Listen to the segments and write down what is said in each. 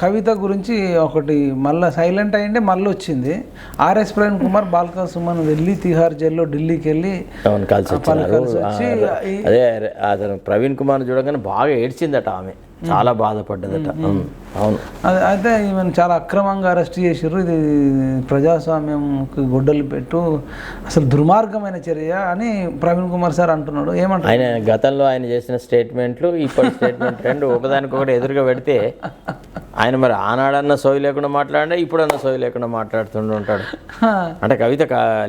కవిత గురించి ఒకటి మళ్ళీ సైలెంట్ అయ్యిండే మళ్ళీ వచ్చింది. ఆర్ఎస్ ప్రవీణ్ కుమార్ బాల్కా సుమన్ వెళ్ళి తిహార్ జైల్లో ఢిల్లీకి వెళ్ళి అదే అతను ప్రవీణ్ కుమార్ చూడగానే బాగా ఏడ్చిందట ఆమె. చాలా బాధపడ్డదట. అవును, అయితే ఈమెను చాలా అక్రమంగా అరెస్ట్ చేసారు ఇది ప్రజాస్వామ్యంకి గొడ్డలు పెట్టు అసలు దుర్మార్గమైన చర్య అని ప్రవీణ్ కుమార్ సార్ అంటున్నాడు. ఏమంటారు? ఆయన గతంలో ఆయన చేసిన స్టేట్మెంట్లు ఇప్పటి స్టేట్మెంట్ రెండు ఒకదానికొకటి ఎదురుగా పెడితే ఆయన మరి ఆనాడన్న సోయి లేకుండా మాట్లాడే ఇప్పుడన్న సోయి లేకుండా మాట్లాడుతుంటూ ఉంటాడు. అంటే కవిత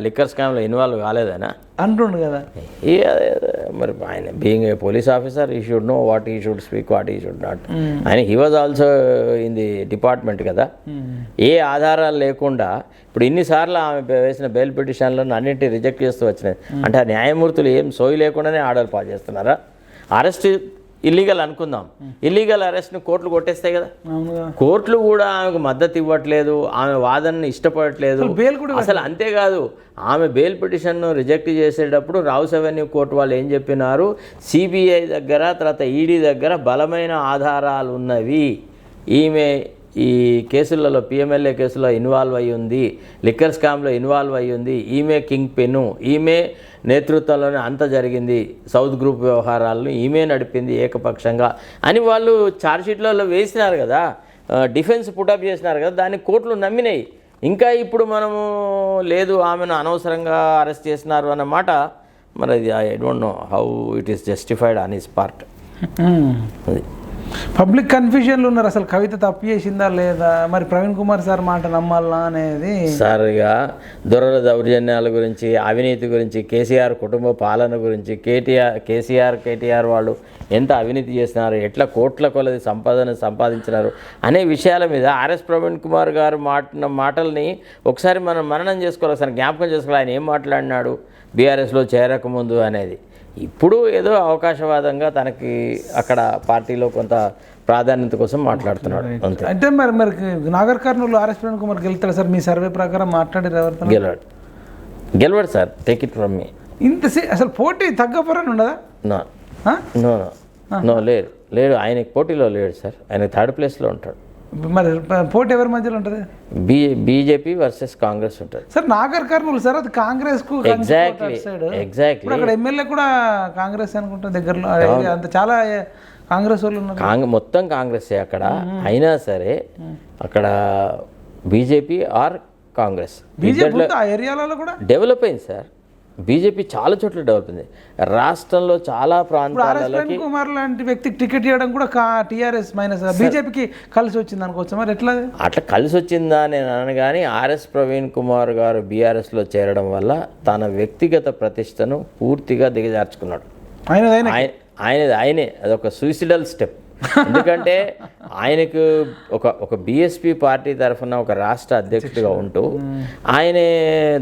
లిక్కర్ స్కామ్లో ఇన్వాల్వ్ కాలేదనా అంటుండు కదా. మరి ఆయన being a police officer I should know what I should speak what I should not ఆయన he was also in the department కదా. ఏ ఆధారాలు లేకుండా ఇప్పుడు ఇన్నిసార్లు ఆమె వేసిన బెయిల్ పిటిషన్లను అన్నింటినీ రిజెక్ట్ చేస్తూ వచ్చినాయి. అంటే ఆ న్యాయమూర్తులు ఏం సోయి లేకుండానే ఆర్డర్ పాస్ చేస్తున్నారా? అరెస్ట్ ఇల్లీగల్ అనుకుందాం. ఇల్లీగల్ అరెస్ట్ని కోర్టులు కొట్టేస్తాయి కదా. కోర్టులు కూడా ఆమెకు మద్దతు ఇవ్వట్లేదు ఆమె వాదనని ఇష్టపడట్లేదు. అసలు అంతేకాదు ఆమె బెయిల్ పిటిషన్ను రిజెక్ట్ చేసేటప్పుడు రావుస్ అవెన్యూ కోర్టు వాళ్ళు ఏం చెప్పినారు? సిబిఐ దగ్గర తర్వాత ఈడీ దగ్గర బలమైన ఆధారాలు ఉన్నవి ఈమె ఈ కేసులలో పిఎంఎల్ఏ కేసులో ఇన్వాల్వ్ అయి ఉంది లిక్కర్ స్కామ్లో ఇన్వాల్వ్ అయి ఉంది ఈమె కింగ్ పెను ఈమె నేతృత్వంలోనే అంత జరిగింది సౌత్ గ్రూప్ వ్యవహారాలను ఈమె నడిపింది ఏకపక్షంగా. అని వాళ్ళు ఛార్జ్షీట్లలో వేసినారు కదా డిఫెన్స్ పుటప్ చేసినారు కదా దాన్ని కోర్టులు నమ్మినాయి. ఇంకా ఇప్పుడు మనము లేదు ఆమెను అనవసరంగా అరెస్ట్ చేసినారు అన్నమాట మరి అది I don't know how it is justified on his part అది. పబ్లిక్ కన్ఫ్యూజన్లు ఉన్నారు. అసలు కవిత తప్పు చేసిందా లేదా? మరి ప్రవీణ్ కుమార్ సార్ మాట నమ్మాలా అనేది? సారిగా దొరల దౌర్జన్యాల గురించి అవినీతి గురించి కేసీఆర్ కుటుంబ పాలన గురించి కేటీఆర్ కేసీఆర్ కేటీఆర్ వాళ్ళు ఎంత అవినీతి చేసినారు? ఎట్లా కోట్ల కొలది సంపాదన సంపాదించినారు? అనే విషయాల మీద ఆర్ఎస్ ప్రవీణ్ కుమార్ గారు మాట మాటల్ని ఒకసారి మనం మననం చేసుకోవాలి. ఒకసారి జ్ఞాపకం చేసుకోవాలి. ఆయన ఏం మాట్లాడినాడు? బీఆర్ఎస్లో చేరకముందు అనేది. ఇప్పుడు ఏదో అవకాశవాదంగా తనకి అక్కడ పార్టీలో కొంత ప్రాధాన్యత కోసం మాట్లాడుతున్నాడు. అంటే మరి మరి నాగర్ కర్నూలు ఆర్ఎస్ ప్రవీణ్ కుమార్ గెలుతాడు సార్? మీ సర్వే ప్రకారం ఎవరితో గెలవాడు. గెలవాడు సార్. టేక్ ఇట్ ఫ్రమ్ మీ ఇంత సే- అసలు పోటీ తగ్గపోరని ఉండదా? నో? No no. నో లేడు. లేడు. ఆయనకి పోటీలో లేడు సార్. ఆయన థర్డ్ ప్లేస్లో ఉంటాడు. మరి పోటీ ఎవరి మధ్యలో ఉంటుంది? బీ బీజేపీ వర్సెస్ కాంగ్రెస్ ఉంటుంది. సార్ నాగర్ కర్నూలు సార్ అది కాంగ్రెస్కు ఎగ్జాక్ట్లీ ఎగ్జాక్ట్లీ అక్కడ ఎమ్మెల్యే కూడా కాంగ్రెస్ అనుకుంటా దగ్గరలో అంత చాలా కాంగ్రెస్ వాళ్ళు ఉన్నారు. మొత్తం కాంగ్రెస్ అక్కడ. అయినా సరే అక్కడ బీజేపీ ఆర్ కాంగ్రెస్. బీజేపీ ఆ ఏరియాలలో కూడా? డెవలప్ అయింది సార్. బీజేపీ చాలా చోట్ల డెవలప్ అయింది. రాష్ట్రంలో చాలా ప్రాంతాలలో కుమార్ లాంటి వ్యక్తికి టికెట్ ఇవ్వడం కూడా టీఆర్ఎస్ మైనస్ బీజేపీకి కలిసి వచ్చింది అనుకోవచ్చు. మరి ఎట్లా? అట్లా కలిసి వచ్చిందా నేను అనను కానీ ఆర్ఎస్ ప్రవీణ్ కుమార్ గారు బీఆర్ఎస్లో చేరడం వల్ల తన వ్యక్తిగత ప్రతిష్టను పూర్తిగా దిగజార్చుకున్నాడు. ఆయన ఆయన ఆయన ఆయనది ఆయనే. అదొక సూయిసిడల్ స్టెప్ ఎందుకంటే ఆయనకు ఒక ఒక బీఎస్పీ పార్టీ తరఫున ఒక రాష్ట్ర అధ్యక్షుడిగా ఉంటూ ఆయనే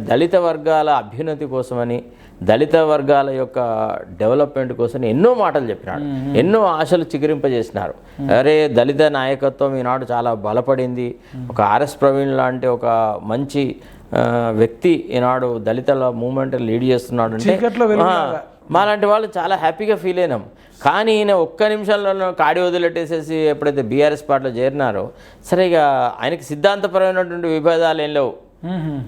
దళిత వర్గాల అభ్యున్నతి కోసమని దళిత వర్గాల యొక్క డెవలప్మెంట్ కోసం ఎన్నో మాటలు చెప్పినాడు. ఎన్నో ఆశలు చిగురింపజేసినారు. అరే దళిత నాయకత్వం ఈనాడు చాలా బలపడింది. ఒక ఆర్ఎస్ ప్రవీణ్ లాంటి ఒక మంచి వ్యక్తి ఈనాడు దళితుల మూమెంట్ లీడ్ చేస్తున్నాడు అంటే. మాలాంటి వాళ్ళు చాలా హ్యాపీగా ఫీల్ అయినాం. కానీ ఈయన ఒక్క నిమిషంలో కాడి వదిలెట్టేసేసి ఎప్పుడైతే బీఆర్ఎస్ పార్టీలో చేరినారో సరే ఇక ఆయనకి సిద్ధాంతపరమైనటువంటి విభేదాలు ఏం లేవు.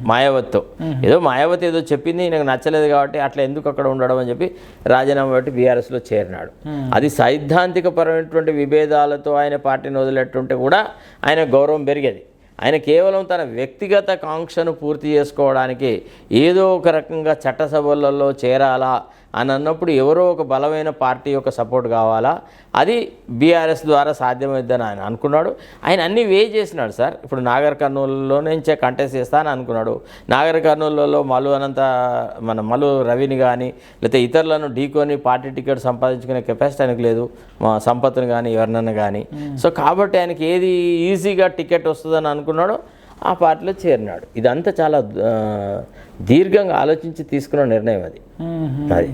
మాయావతితో. ఏదో మాయావతి ఏదో చెప్పింది ఈయనకు నచ్చలేదు కాబట్టి అట్లా ఎందుకు అక్కడ ఉండడం అని చెప్పి రాజీనామా పెట్టి బీఆర్ఎస్లో చేరినాడు. అది సైద్ధాంతిక పరమైనటువంటి విభేదాలతో ఆయన పార్టీని వదిలేట్టుంటే కూడా ఆయన గౌరవం పెరిగేది. ఆయన కేవలం తన వ్యక్తిగత కాంక్షను పూర్తి చేసుకోవడానికి ఏదో ఒక రకంగా చట్టసభలలో చేరాలా అని అన్నప్పుడు ఎవరో ఒక బలమైన పార్టీ యొక్క సపోర్ట్ కావాలా? అది బీఆర్ఎస్ ద్వారా సాధ్యమైద్దని ఆయన అనుకున్నాడు. ఆయన అన్ని వే చేసినాడు సార్. ఇప్పుడు నాగర్ కర్నూలులో నుంచే కంటెస్ట్ చేస్తానని అనుకున్నాడు. నాగర్ కర్నూలులో మలు అనంత మన మలు రవిని కానీ లేకపోతే ఇతరులను ఢీకొని పార్టీ టికెట్ సంపాదించుకునే కెపాసిటీ ఆయనకు లేదు. మా సంపత్తుని కానీ ఎవరినన్నా కానీ సో కాబట్టి ఆయనకి ఏది ఈజీగా టికెట్ వస్తుందని అనుకున్నాడో ఆ పార్టీలో చేరినాడు. ఇదంతా చాలా దీర్ఘంగా ఆలోచించి తీసుకున్న నిర్ణయం అది. అది.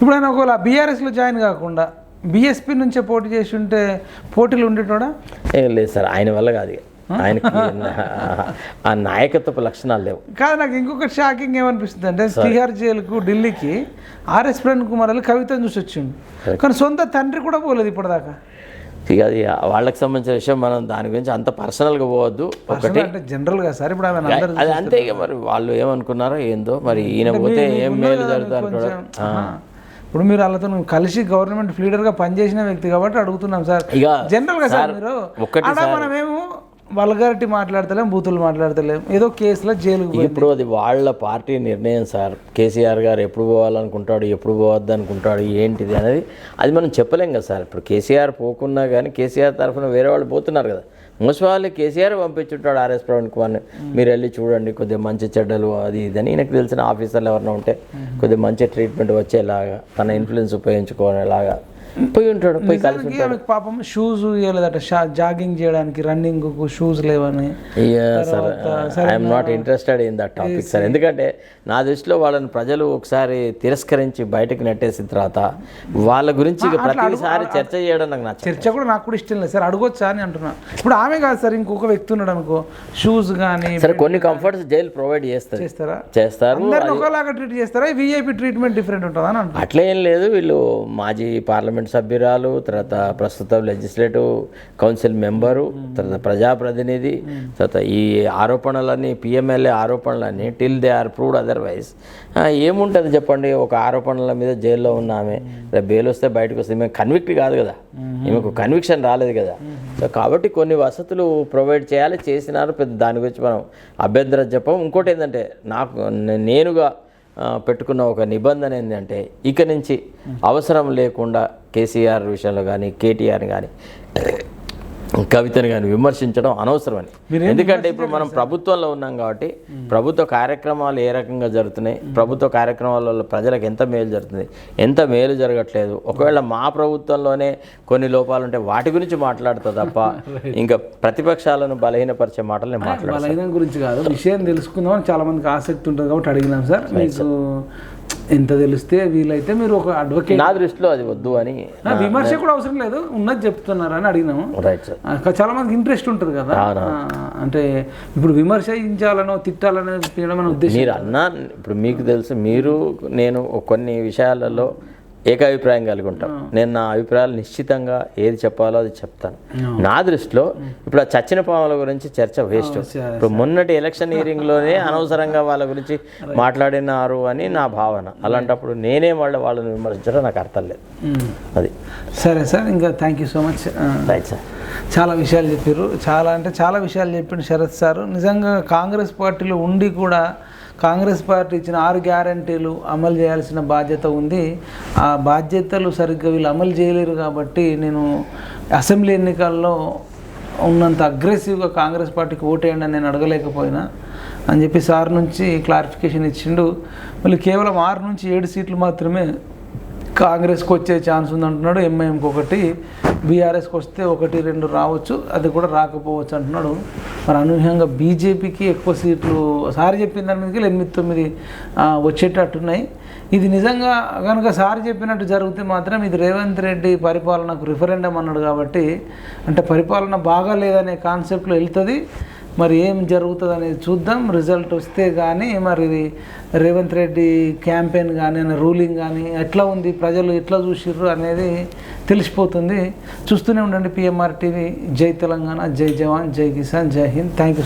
ఇప్పుడు ఆయన ఒకవేళ బీఆర్ఎస్లో జాయిన్ కాకుండా బీఎస్పీ నుంచే పోటీ చేసి ఉంటే పోటీలు ఉండేటోడా? ఏం లేదు సార్ ఆయన వల్ల కాదు ఇక. ఆయనకి ఆ నాయకత్వపు లక్షణాలు లేవు. కాదు నాకు ఇంకొక షాకింగ్ ఏమనిపిస్తుంది అంటే తిహార్ జైలుకు ఢిల్లీకి ఆర్ఎస్ ప్రవీణ్ కుమార్ కవితను చూసి వచ్చిండు. కానీ సొంత తండ్రి కూడా పోలేదు ఇప్పటిదాకా. ఇక అది వాళ్ళకి సంబంధించిన విషయం మనం దాని గురించి అంత పర్సనల్గా పోవద్దు. ఒకటి జనరల్గా సార్ ఇప్పుడు అది అంతే ఇక మరి వాళ్ళు ఏమనుకున్నారో ఏందో మరి ఈయన పోతే ఏం మేలు జరుగుతుంది. ఇప్పుడు మీరు వాళ్ళతో కలిసి గవర్నమెంట్ లీడర్గా పనిచేసిన వ్యక్తి కాబట్టి అడుగుతున్నాం సార్. ఇక జనరల్గా సార్ మీరు. ఒక్కటి ఆడ మనమేమో వల్గారిటీ మాట్లాడతలేం బూతులు మాట్లాడతలేం. ఏదో కేసులో జైలుకు పోయి ఇప్పుడు అది వాళ్ళ పార్టీ నిర్ణయం సార్. కేసీఆర్ గారు ఎప్పుడు పోవాలనుకుంటాడు ఎప్పుడు పోవద్దు అనుకుంటాడు ఏంటిది అనేది అది మనం చెప్పలేం కదా సార్. ఇప్పుడు కేసీఆర్ పోకున్నా కానీ కేసీఆర్ తరఫున వేరే వాళ్ళు పోతున్నారు కదా. మున్సిపాలిటీ కేసీఆర్ పంపించుంటాడు ఆర్ఎస్ ప్రవీణ్ కుమార్ని. మీరు వెళ్ళి చూడండి కొద్దిగా మంచి చెడ్డలు అది ఇది అని ఈయనకు తెలిసిన ఆఫీసర్లు ఎవరైనా ఉంటే కొద్దిగా మంచి ట్రీట్మెంట్ వచ్చేలాగా తన ఇన్ఫ్లుయెన్స్ ఉపయోగించుకునేలాగా పోయి ఉంటాడు పోయి కలిసి పాపం షూస్ ఇవ్వలేదట జాగింగ్ చేయడానికి రన్నింగ్ షూస్ లేవని. Sir I'm not interested in that topic sir ఎందుకంటే నా దృష్టిలో వాళ్ళని ప్రజలు ఒకసారి తిరస్కరించి బయటకు నెట్టేసిన తర్వాత వాళ్ళ గురించి ప్రతిసారి చర్చ చేయడం నాకు నచ్చదు. చర్చ కూడా నాకు కూడా ఇష్టం లేదు సార్ అడగొచ్చా అని అంటున్నా. ఇప్పుడు ఆమె కాదు సార్ ఇంకొక వ్యక్తి ఉన్నాడు అనుకో. షూస్ కానీ సరే కొన్ని కంఫర్ట్స్ జైలు ప్రొవైడ్ చేస్తారా. చేస్తారు? అందరిని ఒకలాగా ట్రీట్ చేస్తారా? విఐపి ట్రీట్మెంట్ డిఫరెంట్ ఉంటుందా అట్లా ఏం లేదు. వీళ్ళు మాజీ పార్లమెంట్ సభ్యురాలు తర్వాత ప్రస్తుతం లెజిస్లేటివ్ కౌన్సిల్ మెంబరు తర్వాత ప్రజాప్రతినిధి తర్వాత ఈ ఆరోపణలన్నీ PMLA ఆరోపణలన్నీ till they are proved otherwise. ఏముంటుంది చెప్పండి ఒక ఆరోపణల మీద జైల్లో ఉన్న ఆమె రేపు బెయిల్ వస్తే బయటకు వస్తే మేము కన్విక్ట్ కాదు కదా. ఈమెకు కన్విక్షన్ రాలేదు కదా. సో కాబట్టి కొన్ని వసతులు ప్రొవైడ్ చేయాలి చేసినారు పెద్ద దాని గురించి మనం అభ్యంతరం చెప్పం ఇంకోటి ఏంటంటే నాకు నేనుగా పెట్టుకున్న ఒక నిబంధన ఏంటంటే ఇక నుంచి అవసరం లేకుండా కేసీఆర్ విషయంలో కానీ కేటీఆర్ కానీ కవితను కానీ విమర్శించడం అనవసరమని. ఎందుకంటే ఇప్పుడు మనం ప్రభుత్వంలో ఉన్నాం కాబట్టి ప్రభుత్వ కార్యక్రమాలు ఏ రకంగా జరుగుతున్నాయి? ప్రభుత్వ కార్యక్రమాల వల్ల ప్రజలకు ఎంత మేలు జరుగుతుంది? ఎంత మేలు జరగట్లేదు? ఒకవేళ మా ప్రభుత్వంలోనే కొన్ని లోపాలు ఉంటే వాటి గురించి మాట్లాడుతా తప్ప ఇంకా ప్రతిపక్షాలను బలహీనపరిచే మాటలు నేను మాట్లాడతాను బలహీనం గురించి కాదు. విషయం తెలుసుకుందాం అని చాలా మందికి ఆసక్తి ఉంటుంది కాబట్టి అడిగినాం సార్. మీకు ఎంత తెలిస్తే వీలైతే మీరు ఒక అడ్వకేట్ నా దృష్టిలో అది వద్దు అని విమర్శ కూడా అవసరం లేదు. ఉన్నది చెప్తున్నారని అడిగినాము. రైట్ సార్ ఆ, చాలా మందికి ఇంట్రెస్ట్ ఉంటుంది కదా. అంటే ఇప్పుడు విమర్శించాలనో తిట్టాలనో తినడం మన ఉద్దేశం మీరు అన్నా ఇప్పుడు మీకు తెలుసు మీరు నేను కొన్ని విషయాలలో ఏకాభిప్రాయం కలిగి ఉంటాం. నేను నా అభిప్రాయాలు నిశ్చితంగా ఏది చెప్పాలో అది చెప్తాను. నా దృష్టిలో ఇప్పుడు ఆ చచ్చిన పాముల గురించి చర్చ వేస్ట్. ఇప్పుడు మొన్నటి ఎలక్షన్లోనే అనవసరంగా వాళ్ళ గురించి మాట్లాడినారు అని నా భావన. అలాంటప్పుడు నేనే వాళ్ళ వాళ్ళని విమర్శించడం నాకు అర్థం లేదు. అది. సరే సార్ ఇంకా thank you so much right sir చాలా విషయాలు చెప్పారు. చాలా అంటే చాలా విషయాలు చెప్పిండు శరత్ సార్. నిజంగా కాంగ్రెస్ పార్టీలో ఉండి కూడా కాంగ్రెస్ పార్టీ ఇచ్చిన ఆరు గ్యారంటీలు అమలు చేయాల్సిన బాధ్యత ఉంది. ఆ బాధ్యతలు సరిగ్గా వీళ్ళు అమలు చేయలేరు కాబట్టి నేను అసెంబ్లీ ఎన్నికల్లో ఉన్నంత అగ్రెసివ్గా కాంగ్రెస్ పార్టీకి ఓటేయండి అని నేను అడగలేకపోయినా అని చెప్పి సార్ నుంచి క్లారిఫికేషన్ ఇచ్చిండు. మళ్ళీ కేవలం ఆరు నుంచి ఏడు సీట్లు మాత్రమే కాంగ్రెస్కి వచ్చే ఛాన్స్ ఉందంటున్నాడు. ఎంఐఎంకి ఒకటి బీఆర్ఎస్కి వస్తే ఒకటి రెండు రావచ్చు. అది కూడా రాకపోవచ్చు అంటున్నాడు. మరి అనూహ్యంగా బీజేపీకి ఎక్కువ సీట్లు సారి చెప్పిన దాని మీదకి ఎనిమిది తొమ్మిది వచ్చేటట్టున్నాయి. ఇది నిజంగా కనుక సారి చెప్పినట్టు జరిగితే మాత్రం ఇది రేవంత్ రెడ్డి పరిపాలనకు రిఫరెండం అన్నాడు కాబట్టి అంటే పరిపాలన బాగా లేదనే కాన్సెప్ట్లో వెళ్తుంది. మరి ఏం జరుగుతుంది అనేది చూద్దాం. రిజల్ట్ వస్తే కానీ మరి ఇది రేవంత్ రెడ్డి క్యాంపెయిన్ కానీ రూలింగ్ కానీ ఎట్లా ఉంది ప్రజలు ఎట్లా చూసిర్రు అనేది తెలిసిపోతుంది. చూస్తూనే ఉండండి పిఎంఆర్ టీవీ జై తెలంగాణ జై జవాన్ జై కిసాన్ జై హింద్. Thank you